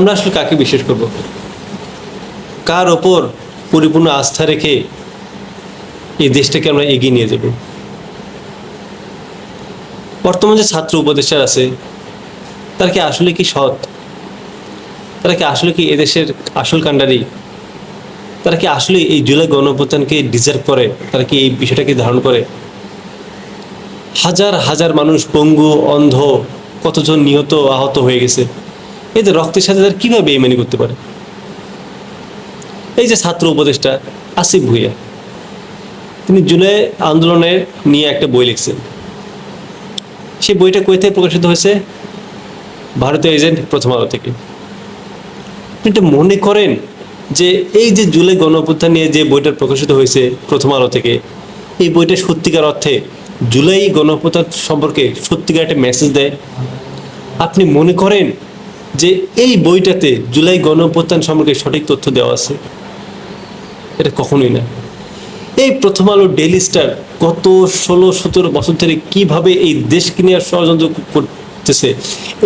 আমরা আসলে কাকে বিশ্বাস করব? কার ওপর পরিপূর্ণ আস্থা রেখে এই দেশটাকে আমরা এগিয়ে নিয়ে যাব? বর্তমান যে ছাত্র উপদেষ্টার আছে, তারা কি আসলে কি সৎ? তারা কি আসলে কি এদেশের আসল কাণ্ডারি? তারা কি আসলে এই জুলাই গণঅভ্যুত্থানকে ডিজার্ভ করে? তারা কি এই বিষয়টাকে ধারণ করে? হাজার হাজার মানুষ পঙ্গু, অন্ধ, কতজন নিহত, আহত হয়ে গেছে। এদের রক্তের সাথে তারা কীভাবে বেইমানি করতে পারে? এই যে ছাত্র উপদেষ্টা আসিফ ভুইয়া, তিনি জুলাই আন্দোলনের নিয়ে একটা বই লিখছেন। সেই বইটা কই থেকে প্রকাশিত হয়েছে? ভারতীয় এজেন্ট প্রথম আলো থেকে। এটা মনে করেন যে এই যে জুলাই গণ অভ্যুত্থান নিয়ে যে বইটা প্রকাশিত হয়েছে প্রথম আলো থেকে, এই বইটা সত্যিকার অর্থে জুলাই গণ অভ্যুত্থান সম্পর্কে সত্যিকার একটা মেসেজ দেয়? আপনি মনে করেন যে এই বইটাতে জুলাই গণ অভ্যুত্থান সম্পর্কে সঠিক তথ্য দেওয়া আছে, এটা কখনোই না। এই প্রথম আলো ডেলি স্টার গত ষোলো, সতেরো বছর ধরে কীভাবে এই দেশকে নিয়ে ষড়যন্ত্র করতেছে,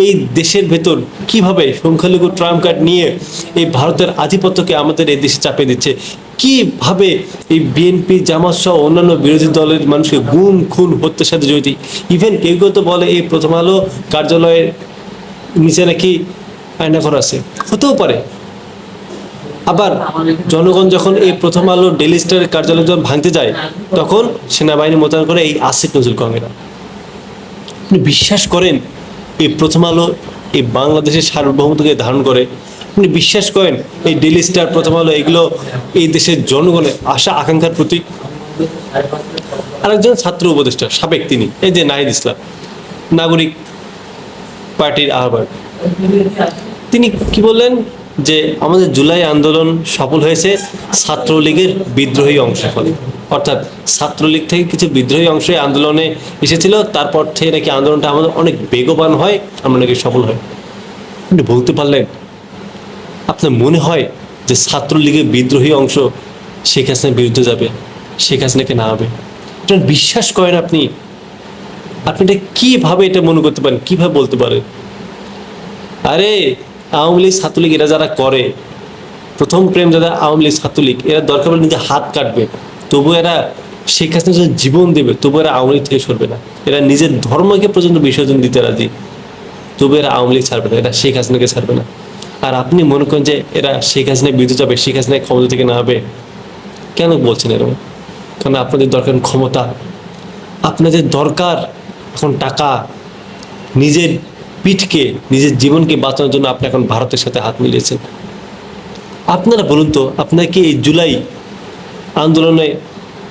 এই দেশের ভেতর কীভাবে সংখ্যালঘু ট্রাম্প কার্ড নিয়ে এই ভারতের আধিপত্যকে আমাদের এই দেশে চাপিয়ে দিচ্ছে, কীভাবে এই বিএনপি, জামাত সহ অন্যান্য বিরোধী দলের মানুষকে গুম, খুন, হত্যার সাথে জড়িত ইভেন কেউ কেউ তো বলে এই প্রথম আলো কার্যালয়ের নিচে নাকি আয়না আয়নাঘর আছে? হতেও পারে। আবার জনগণ যখন এই প্রথম আলো ডেলি স্টারের কার্যালয় যখন ভাঙতে যায়, তখন সেনাবাহিনী মোতায়েন করে এই আসিফ নজরুল কঙ্গেরা আপনি বিশ্বাস করেন এই প্রথম আলো এই বাংলাদেশের সার্বভৌমত্বকে ধারণ করে? আপনি বিশ্বাস করেন এই ডেলি স্টার প্রথম আলো এগুলো এই দেশের জনগণের আশা, আকাঙ্ক্ষার প্রতীক? আরেকজন ছাত্র উপদেষ্টা, সাবেক তিনি, এই যে নাহিদ ইসলাম, নাগরিক পার্টির আহ্বায়ক। তিনি কি বললেন? যে আমাদের জুলাই আন্দোলন সফল হয়েছে ছাত্রলীগের বিদ্রোহী অংশের ফলে। অর্থাৎ ছাত্রলীগ থেকে কিছু বিদ্রোহী অংশ আন্দোলনে এসেছিল, তারপর থেকে নাকি আন্দোলনটা আমাদের অনেক বেগবান হয়, আমরা নাকি সফল হয়। আপনি বলতে পারলেন, আপনার মনে হয় যে ছাত্রলীগের বিদ্রোহী অংশ শেখ হাসিনার বিরুদ্ধে যাবে, শেখ হাসিনাকে না হবে এটা বিশ্বাস করেন আপনি আপনি এটা কীভাবে এটা মনে করতে পারেন? কীভাবে বলতে পারেন? আরে, আওয়ামী লীগ, ছাত্রলীগ, এরা যারা করে, প্রথম প্রেম যারা আওয়ামী লীগ, ছাত্রলীগ, এরা দরকার পড়লে নিজে হাত কাটবে। তবু এরা শেখ হাসিনা জীবন দেবে তবু এরা আওয়ামী লীগ থেকে সরবে না। এরা নিজের ধর্মকে পর্যন্ত বিসর্জন দিতে রাজি। তবু এরা আওয়ামী লীগ ছাড়বে না, এরা শেখ হাসিনাকে ছাড়বে না। আর আপনি মনে করেন যে এরা শেখ হাসিনার বিদ্যুৎ যাবে, শেখ হাসিনা ক্ষমতা থেকে না হবে কেন বলছেন এরকম? কারণ আপনাদের দরকার ক্ষমতা। আপনাদের দরকার এখন টাকা নিজের পিঠকে, নিজের জীবনকে বাঁচানোর জন্য আপনি এখন ভারতের সাথে হাত মিলিয়েছেন। আপনারা বলুন তো, আপনারা কি এই জুলাই আন্দোলনে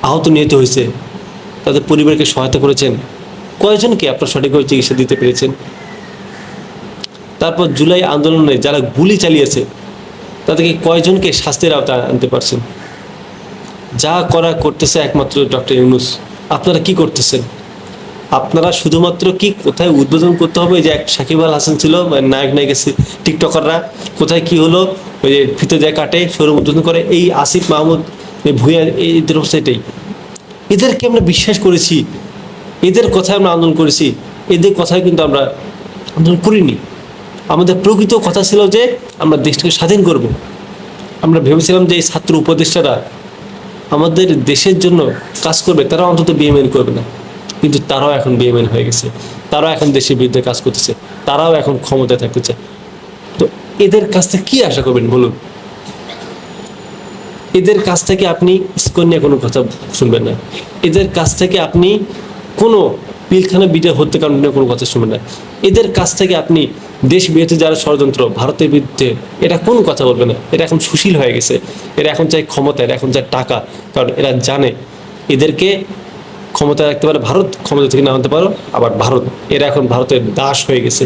আহত নিহত হয়েছে, তাদের পরিবারকে সহায়তা করেছেন? কয়জনকে আপনার সঠিকভাবে চিকিৎসা দিতে পেরেছেন? তারপর জুলাই আন্দোলনে যারা গুলি চালিয়েছে, তাদেরকে কয়জনকে শাস্তির আওতায় আনতে পারছেন? যা করা করতেছে একমাত্র ডক্টর ইউনুস। আপনারা কি করতেছেন? আপনারা শুধুমাত্র কি কোথায় উদ্বোধন করতে হবে? যে এক সাকিব আল হাসান ছিল বা নায়ক নায়িকা টিকটকাররা, কোথায় কি হলো? ওই যে ফিতে দেয় কাটে, শোরুম উদ্বোধন করে। এই আসিফ মাহমুদ ভুইয়া এদের অবস্থা এটাই। এদেরকে আমরা বিশ্বাস করেছি। এদের কথায় আমরা আন্দোলন করেছি। এদের কথায় কিন্তু আমরা আন্দোলন করিনি। আমাদের প্রকৃত কথা ছিল যে, আমরা দেশটাকে স্বাধীন করব। আমরা ভেবেছিলাম যে এই ছাত্র উপদেষ্টারা আমাদের দেশের জন্য কাজ করবে, তারা অন্তত বিএমএন করবে না। কিন্তু তারাও এখন বিএমএন হয়ে গেছে। তারাও এখন দেশের বিরুদ্ধে কাজ করতেছে। তারাও এখন ক্ষমতায় থাকতে চায় তো এদের কাছ থেকে কি আশা করবেন বলুন? এদের কাছ থেকে আপনি ইস্কন নিয়ে কোনো কথা শুনবেন না। এদের কাছ থেকে আপনি কোনো পিলখানা বিটে হত্যাকাণ্ড নিয়ে কোনো কথা শুনবেন না। এদের কাছ থেকে আপনি দেশ বিরোধী যারা ষড়যন্ত্র, ভারতের বিরুদ্ধে এটা কোনো কথা বলবে না। এটা এখন সুশীল হয়ে গেছে। এরা এখন চাই ক্ষমতা, এরা এখন চাই টাকা। কারণ এরা জানে, এদেরকে ক্ষমতা রাখতে পারে ভারত, ক্ষমতা থেকে নামাতে পারো, আবার ভারত। এরা এখন ভারতের দাস হয়ে গেছে।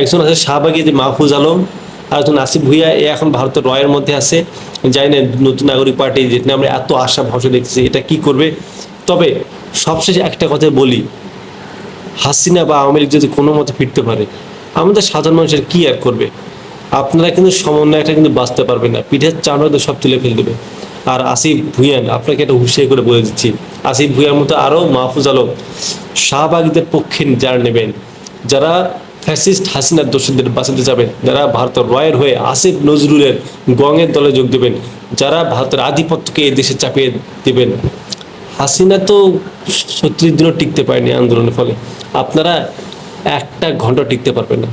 একজন আছে শাহবাগী, যে মাহফুজ আলম, আর একজন আসিফ ভুইয়া, এ এখন ভারতের রয়ের মধ্যে আছে। জানি না নতুন নাগরিক পার্টি যেটা আমরা এত আশা ভরসা দেখছি এটা কি করবে। তবে সবশেষে একটা কথা বলি, হাসিনা বা আওয়ামী লীগ যদি কোনো মতে ফিরতে পারে, আমাদের সাধারণ মানুষের কি আর করবে? আপনারা কিন্তু সমন্বয়টা কিন্তু বাঁচতে পারবে না। পিঠের চামড়া সব তুলে ফেল দেবে। আর আসিফ ভুইয়ান আপনাকে একটা হুঁশিয়ার করে বলে দিচ্ছি আসিফ ভুইয়ার মতো আরও মাহফুজ আলম শাহবাগীদের পক্ষে যারা নেবেন। যারা ফ্যাসিস্ট হাসিনার দোষীদের বাঁচাতে যাবেন, যারা ভারতের রয়ের হয়ে আসিফ নজরুলের গঙের দলে যোগ দেবেন, যারা ভারতের আধিপত্যকে এই দেশে চাপিয়ে দেবেন। হাসিনা তো ছত্রিশ দিনও টিকতে পারেনি আন্দোলনের ফলে। আপনারা একটা ঘণ্টা টিকতে পারবেন না।